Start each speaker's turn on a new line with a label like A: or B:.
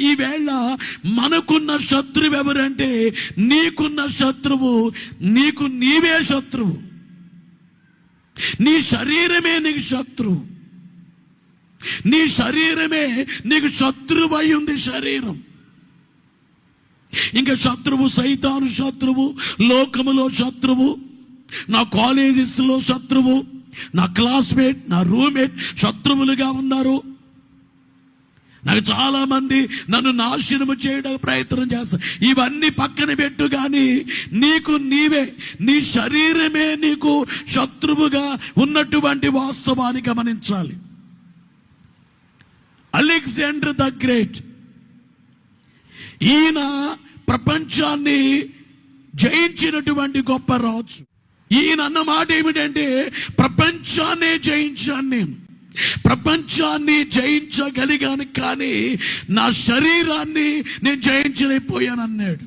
A: ఈవేళ మనకున్న శత్రువు ఎవరంటే నీకున్న శత్రువు నీకు నీవే శత్రువు. నీ శరీరమే నీకు శత్రువు. నీ శరీరమే నీకు శత్రువు అయి ఉంది శరీరం. ఇంకా శత్రువు సైతాను శత్రువు లోకములో శత్రువు నా కాలేజెస్లో శత్రువు నా క్లాస్మేట్ నా రూమ్మేట్ శత్రువులుగా ఉన్నారు. నాకు చాలా మంది నన్ను నాశనము చేయడానికి ప్రయత్నం చేస్తారు. ఇవన్నీ పక్కన పెట్టు కానీ నీకు నీవే నీ శరీరమే నీకు శత్రువుగా ఉన్నటువంటి వాస్తవాన్ని గమనించాలి. Alexander the great. ఈయన ప్రపంచాన్ని జయించినటువంటి గొప్ప రాజు. ఈయన అన్న మాట ఏమిటంటే ప్రపంచాన్నే జయించాను నేను. ప్రపంచాన్ని జయించగలిగాను కానీ నా శరీరాన్ని నేను జయించలేకపోయాను అన్నాడు